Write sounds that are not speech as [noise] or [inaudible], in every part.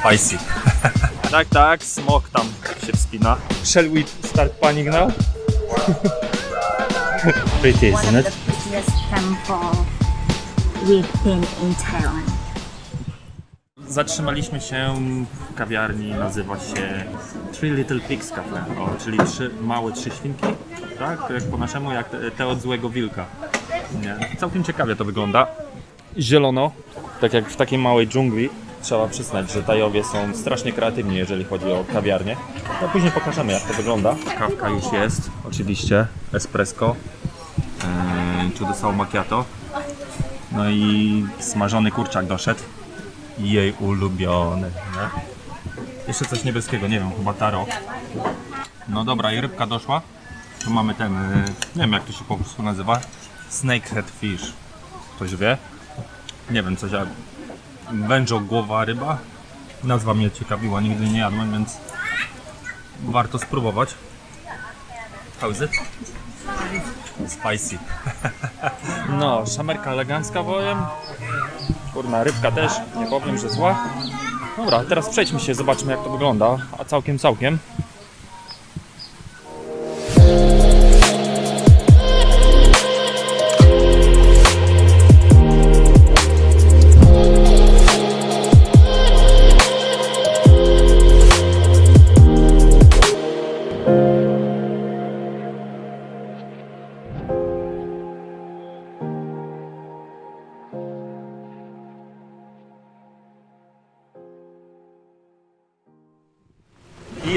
Spicy. tak, tak, smok tam się wspina. Shall we start panic now? Pretty, one isn't of it? the prettiest temple we've been in Thailand. Zatrzymaliśmy się w kawiarni, nazywa się Three Little Pigs Cafe, o, czyli trzy małe trzy świnki, tak? Jak po naszemu, jak te, te od złego wilka. Nie? Całkiem ciekawie to wygląda. Zielono, tak jak w takiej małej dżungli. Trzeba przyznać, że Tajowie są strasznie kreatywni, jeżeli chodzi o kawiarnię. No później pokażemy, jak to wygląda. Kawka już jest, oczywiście, espresso, yy, czy dostał macchiato. No i smażony kurczak doszedł jej ulubiony, nie? Jeszcze coś niebieskiego, nie wiem, chyba taro. No dobra, i rybka doszła. Tu mamy ten, y, nie wiem jak to się po prostu nazywa, snakehead fish. Ktoś wie? Nie wiem, coś jak wężogłowa ryba. Nazwa mnie ciekawiła, nigdy nie jadłem, więc warto spróbować. How is it? Spicy. [laughs] No, szamerka elegancka wojem. Kurna, rybka też, nie powiem, że zła. Dobra, teraz przejdźmy się, zobaczmy jak to wygląda, a całkiem, całkiem.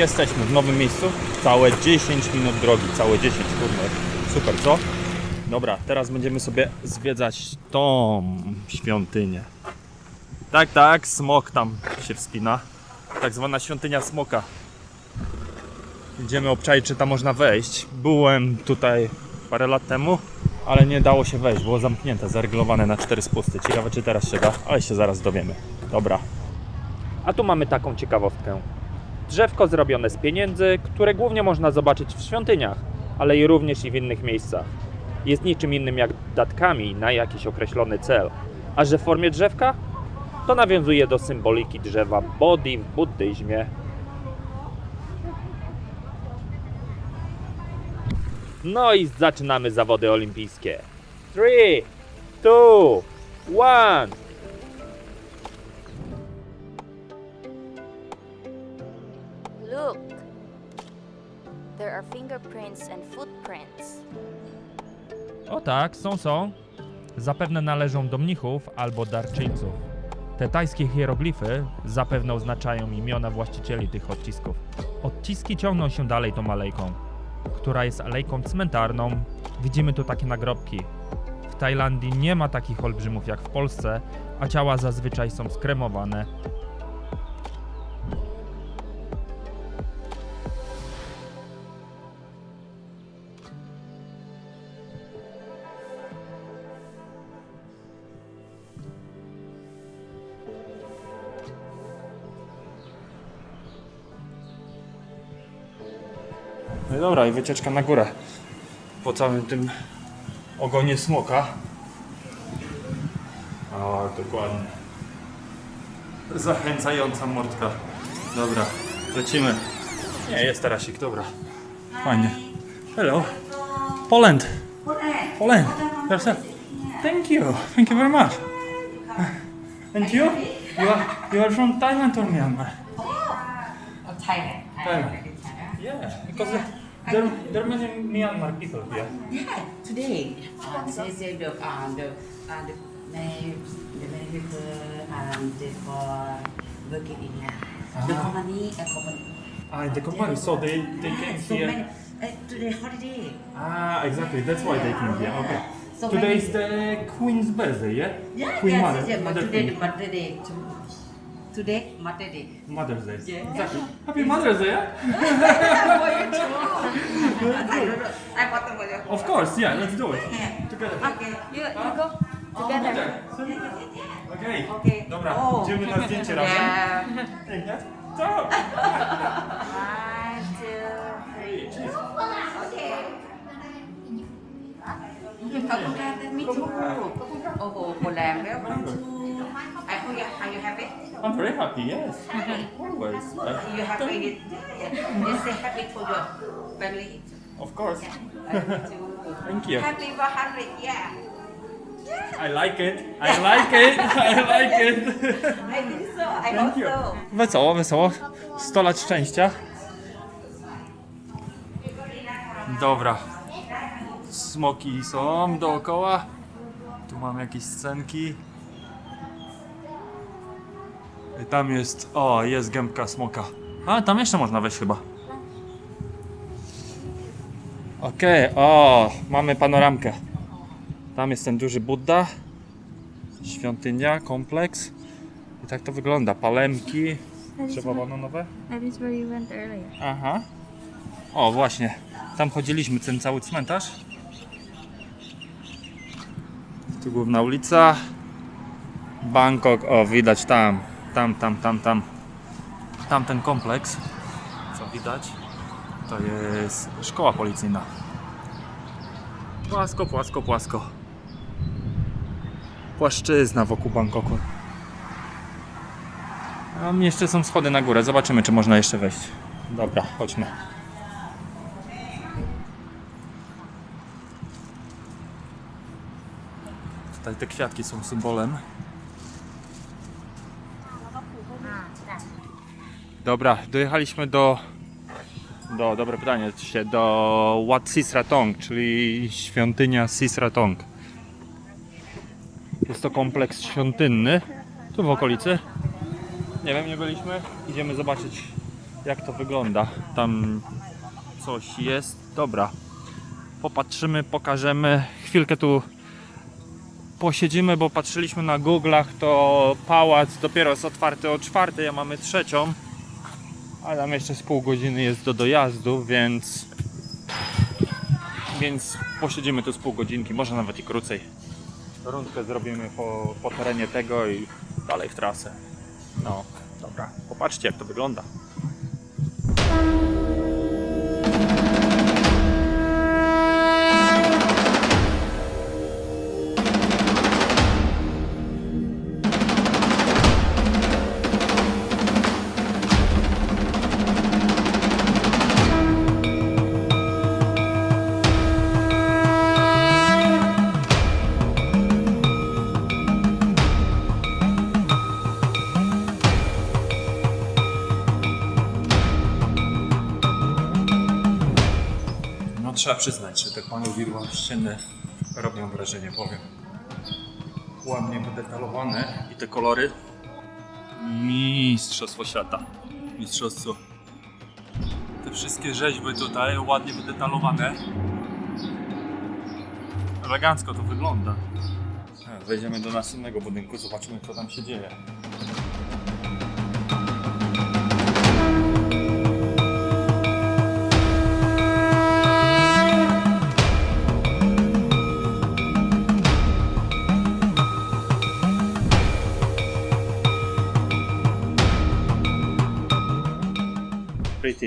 Jesteśmy w nowym miejscu. Całe 10 minut drogi, całe 10, kurde. Super, co? Dobra, teraz będziemy sobie zwiedzać tą świątynię. Tak, tak, smok tam się wspina. Tak zwana świątynia smoka. Idziemy obczaić, czy tam można wejść. Byłem tutaj parę lat temu, ale nie dało się wejść. Było zamknięte, zareglowane na cztery spusty. Ciekawe, czy teraz się da, ale się zaraz dowiemy. Dobra. A tu mamy taką ciekawostkę. Drzewko zrobione z pieniędzy, które głównie można zobaczyć w świątyniach, ale i również i w innych miejscach. Jest niczym innym jak datkami na jakiś określony cel. A że w formie drzewka? To nawiązuje do symboliki drzewa Bodhi w buddyzmie. No i zaczynamy zawody olimpijskie. 3, 2, 1. fingerprints and footprints. O tak, są, są. Zapewne należą do mnichów albo darczyńców. Te tajskie hieroglify zapewne oznaczają imiona właścicieli tych odcisków. Odciski ciągną się dalej tą alejką, która jest alejką cmentarną. Widzimy tu takie nagrobki. W Tajlandii nie ma takich olbrzymów jak w Polsce, a ciała zazwyczaj są skremowane. Dobra, i wycieczka na górę. Po całym tym ogonie smoka. O, dokładnie. Zachęcająca mordka. Dobra, lecimy. Nie, jest tarasik, dobra. Fajnie. Hello. Poland. Poland. Yourself. Thank you. Thank you very much. And you? You are, you are from Thailand or Myanmar? Of Thailand. Thailand. Yeah, because there, there are many Myanmar people here. Yeah, today, uh, they say the, uh, the, uh, the, many, the many people, um, they for working in here. The Ah. company, a company. Ah, the company, so they, they came so here. many, uh, today holiday. Ah, exactly. That's why they came here. Okay. So Today many- is the Queen's birthday, yeah? Yeah, Queen yes, Mother. yes, but Mother today, Queen. the Mother to- Today, Mother Day. Mother's Day. Yeah. Exactly. Happy Mother's Day. For you too. I bought them for you. Of course, yeah, let's do it. Together. Okay, you, you go. Together. Okej, Okej. dobra, O. idziemy na zdjęcie razem. Yeah. Co? One, two, three. okay. Cảm ơn các me too. Ô hồ, cô làm béo con. Oh, you happy? I'm very happy, yes. Happy? Always. Are you happy? with- Yeah, yeah. You say happy for your family. Of course. Yeah. [laughs] Thank you. Happy 100, yeah. I like it. I like it. [laughs] I like it. I think so. I Thank you. Wesoło, wesoło. 100 lat szczęścia. Dobra. Smoki są dookoła. Tu mam jakieś scenki tam jest. O, jest gębka smoka. A, tam jeszcze można wejść chyba. Okej, o, mamy panoramkę. Tam jest ten duży Buddha. Świątynia, kompleks. I tak to wygląda. Palemki, drzewa bananowe. That is where you went earlier. Aha. O, właśnie. Tam chodziliśmy, ten cały cmentarz. Tu główna ulica. Bangkok, o widać tam, tam, tam, tam, tam. Tam ten kompleks, co widać, to jest szkoła policyjna. Płasko, płasko, płasko. Płaszczyzna wokół Bangkoku. A jeszcze są schody na górę. Zobaczymy, czy można jeszcze wejść. Dobra, chodźmy. Tutaj te kwiatki są symbolem. Dobra, dojechaliśmy do. Do, dobre pytanie, się do Wat Sisratong, czyli świątynia Sisratong. Jest to kompleks świątynny, tu w okolicy. Nie wiem, nie byliśmy. Idziemy zobaczyć, jak to wygląda. Tam coś jest. Dobra. Popatrzymy, pokażemy. Chwilkę tu posiedzimy, bo patrzyliśmy na Google'ach, to pałac dopiero jest otwarty o czwartej, a mamy trzecią. A tam jeszcze z pół godziny jest do dojazdu, więc więc posiedzimy tu z pół godzinki, może nawet i krócej. Rundkę zrobimy po, po terenie tego i dalej w trasę. No, dobra. Popatrzcie jak to wygląda. Trzeba przyznać, że te panowidła ścienne robią wrażenie, powiem. Ładnie wydetalowane i te kolory. Mistrzostwo świata. Mistrzostwo. Te wszystkie rzeźby tutaj ładnie wydetalowane. Elegancko to wygląda. Wejdziemy do następnego budynku, zobaczymy co tam się dzieje.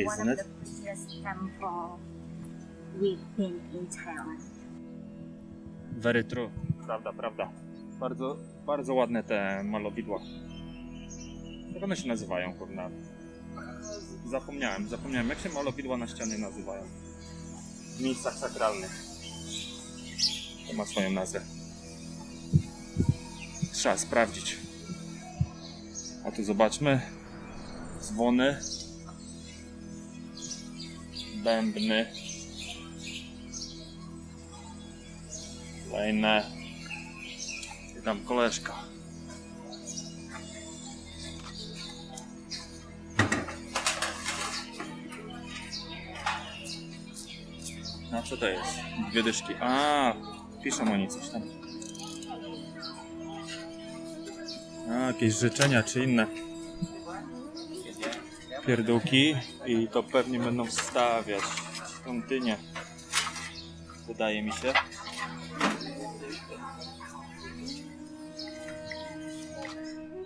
One isn't of it? we've been in Thailand. Very true. Prawda, prawda. Bardzo, bardzo ładne te malowidła. Jak one się nazywają, kurna? Zapomniałem, zapomniałem. Jak się malowidła na ścianie nazywają? W miejscach sakralnych. To ma swoją nazwę. Trzeba sprawdzić. A tu zobaczmy. Dzwony. Bębny. Kolejne. I tam koleżka. A co to jest? Dwie dyszki. A, piszą oni coś tam. A, jakieś życzenia czy inne pierdółki i to pewnie będą wstawiać w świątynię. Wydaje mi się.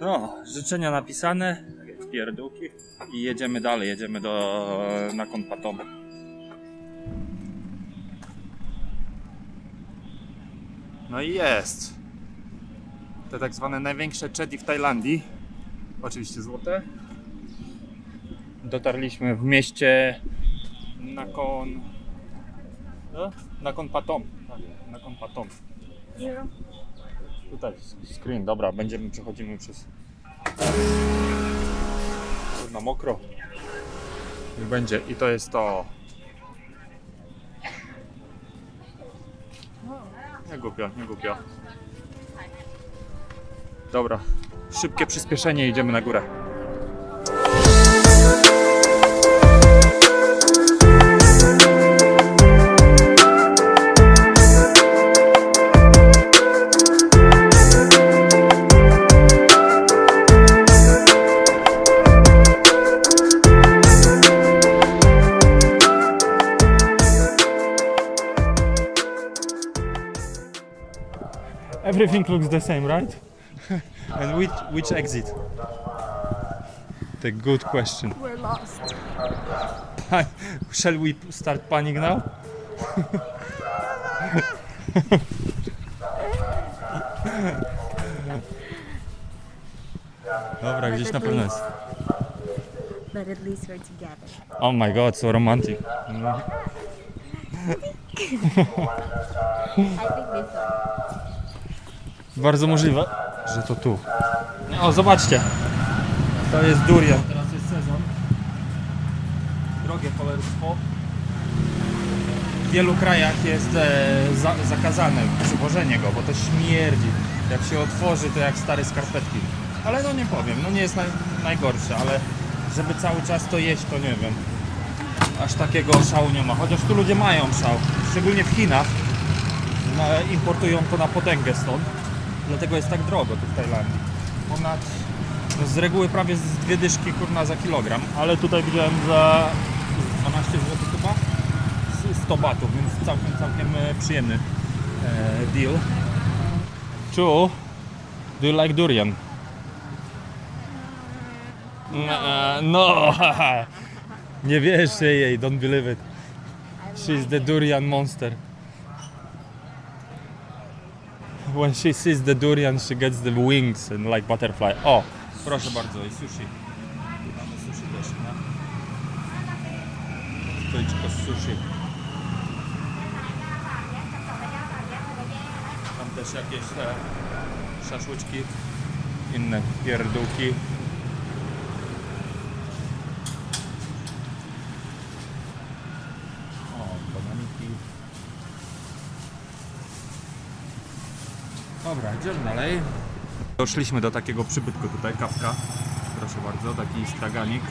No, życzenia napisane, pierdółki i jedziemy dalej, jedziemy do na Konpatobu. No i jest. Te tak zwane największe czedi w Tajlandii. oczywiście złote. Dotarliśmy w mieście Nakon. No? Nakon Patom. Tak, Nakon Patom. Tutaj screen, dobra, będziemy, przechodzimy przez. Na mokro. Niech będzie. I to jest to. Nie głupio, nie głupio. Dobra, szybkie przyspieszenie, idziemy na górę. Everything looks the same, right? [laughs] and which which exit? The good question. We're lost. Shall we start panic now? [laughs] Dobra, gdzieś na pewno jest. But at least we're together. Oh my god, so romantic. [laughs] I think this one. Bardzo możliwe, że to tu. O, zobaczcie. To jest durian. Teraz jest sezon. Drogie cholerstwo. W wielu krajach jest e, za, zakazane przywożenie go, bo to śmierdzi. Jak się otworzy, to jak stare skarpetki. Ale no nie powiem, no nie jest naj, najgorsze, ale żeby cały czas to jeść, to nie wiem. Aż takiego szału nie ma. Chociaż tu ludzie mają szał. Szczególnie w Chinach. Na, importują to na potęgę stąd. Dlatego jest tak drogo tu w Tajlandii. Ponad, no z reguły prawie z dwie dyszki kurna za kilogram, ale tutaj widziałem za 12 zł chyba, z 100 batów, więc całkiem, całkiem e, przyjemny e, deal. Chu, do you like durian? E, no, haha. [laughs] nie wierzę jej, don't believe it. She's the durian monster. When she sees the durian, she gets the wings and like butterfly. O, proszę bardzo, i sushi. Mamy sushi też, nie? Stoliczko z sushi. Tam też jakieś te szaszłyczki, inne pierdółki. O, bananiki. Dobra, idziemy dalej. Doszliśmy do takiego przybytku tutaj, kawka. Proszę bardzo, taki straganik.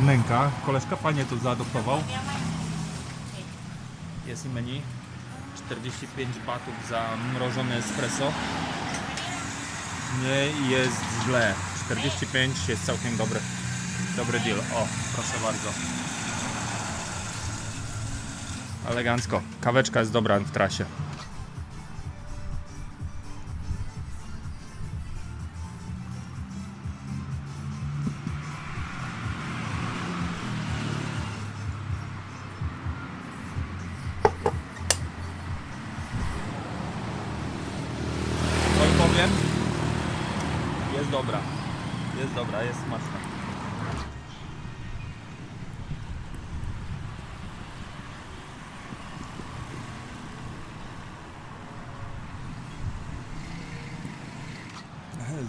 Wnęka. Koleżka fajnie to zaadoptował. Jest i menu. 45 batów za mrożone espresso. Nie jest źle. 45 jest całkiem dobry. Dobry deal. O, proszę bardzo. Elegancko. Kaweczka jest dobra w trasie.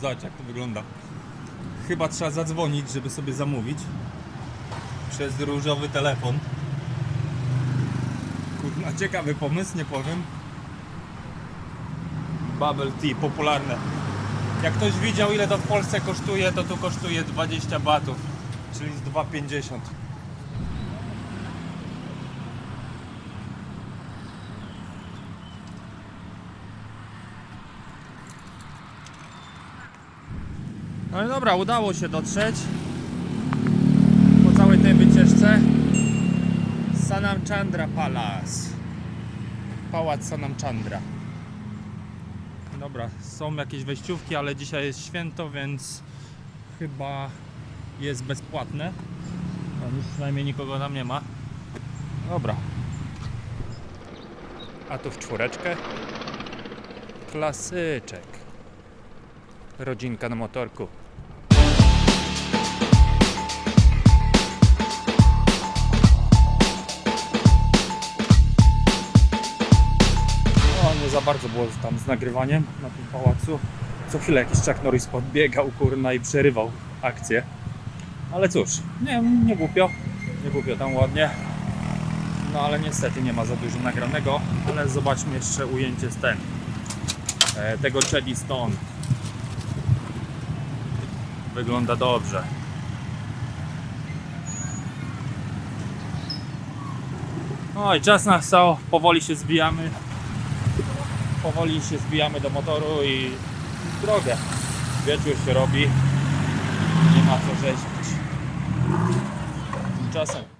Zobacz jak to wygląda. Chyba trzeba zadzwonić, żeby sobie zamówić. Przez różowy telefon. Kurna, ciekawy pomysł, nie powiem. Bubble tea, popularne. Jak ktoś widział ile to w Polsce kosztuje, to tu kosztuje 20 batów, czyli z 2,50. No i dobra, udało się dotrzeć po całej tej wycieczce. Sanam Chandra Palace. Pałac Sanam Chandra. Dobra, są jakieś wejściówki, ale dzisiaj jest święto, więc chyba jest bezpłatne. No, już przynajmniej nikogo tam nie ma. Dobra. A tu w czwóreczkę. Klasyczek rodzinka na motorku. No, nie za bardzo było tam z nagrywaniem na tym pałacu. Co chwilę jakiś Chuck Norris podbiegał kurna i przerywał akcję. Ale cóż, nie, nie głupio. Nie głupio tam ładnie. No ale niestety nie ma za dużo nagranego, ale zobaczmy jeszcze ujęcie z ten, e, tego Chedi Stone. Wygląda dobrze. No i czas nastał, powoli się zbijamy. Powoli się zbijamy do motoru i w drogę. Wieczór się robi, nie ma co rzeźbić. Tymczasem